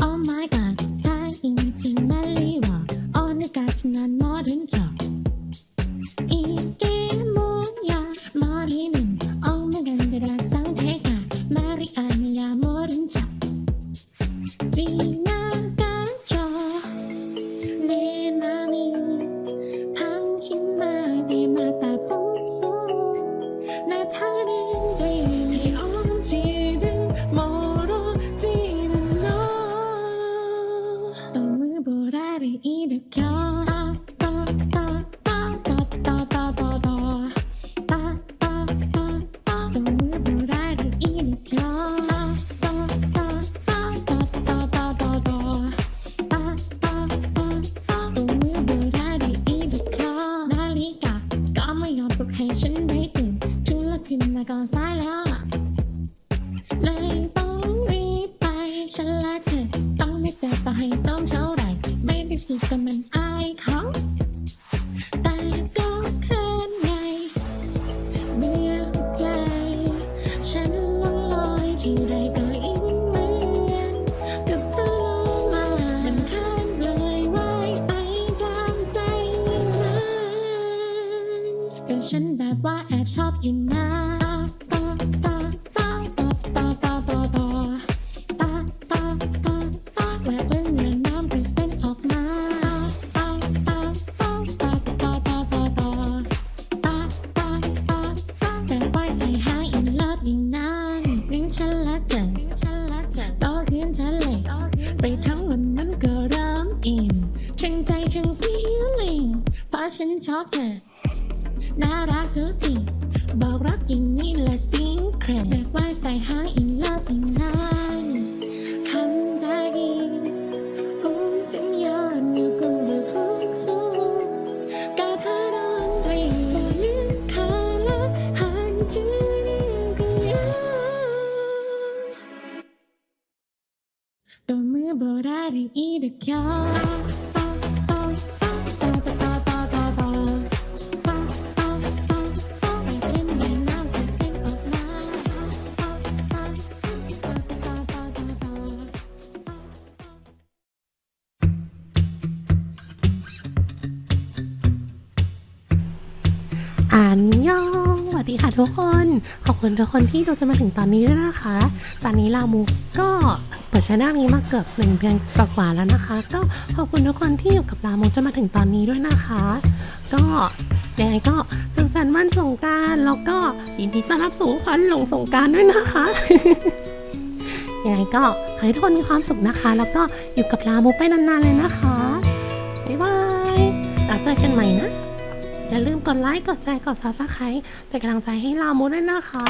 Oh my god, 타이밍이 말리와 어느 같은 난 모른 척. 이게 뭐야 머리는 ฉันและเธอต้องไม่เจอต่อให้ซ้อมเท่าไหร่ไม่ได้สิแต่มันอายเขา ก็ฉันแบบว่าแอบชอบอยู่นะต่อต่อต่อต่อต่อต่อต่อต่อต่อต่อต่อต่อแหวกเรื่องเรื่องน้ำกระเซ็นออกมาต่อต่อต่อต่อต่อต่อต่อต่อตาตาตาตาแต่ว่าใส่หายอินเลิฟอีกนานวิ่งฉันละเจังฉันละเจังต่อเรียนฉันเลยไปทั้งวันมันก็เริ่มอินทั้งใจทั้ง feeling เพราะฉันชอบเธอ น่ารักทุกทีบอกรักอย่งนี้ละซิงเครดแบบว่าใส่หางอินเลิฟอินไลน์คำจากีหุ้มสัญญาณอยู่กับเมรือฮุสูงกาทารอนตัวแบบลืมคาละหันจือเรื่ก็ยังตัวมือบอกราณอีเดักยา อันยองสวัสดีค่ะทุกคน ขอบคุณทุกคนที่ดูจะมาถึงตอนนี้ด้วยนะคะ ตอนนี้ลามูก็เปิดช anel นี้มาเกือบหนึ่งเดือนกว่าแล้วนะคะ ก็ขอบคุณทุกคนที่อยู่กับลามูจนมาถึงตอนนี้ด้วยนะคะ ก็ยังไงก็สุขสันต์วันสงการแล้วก็ยินดีต้อนรับสู่ขวัญหลงสงการด้วยนะคะยังไงก็ขอให้ทุกคนมีความสุขนะคะ แล้วก็อยู่กับลามูไปนานๆเลยนะคะบ๊ายบายแล้วเจอกันใหม่นะ อย่าลืมกดไลค์ กดแชร์ กดซับสไครต์เป็นกำลังใจให้เรามูด้วยนะคะ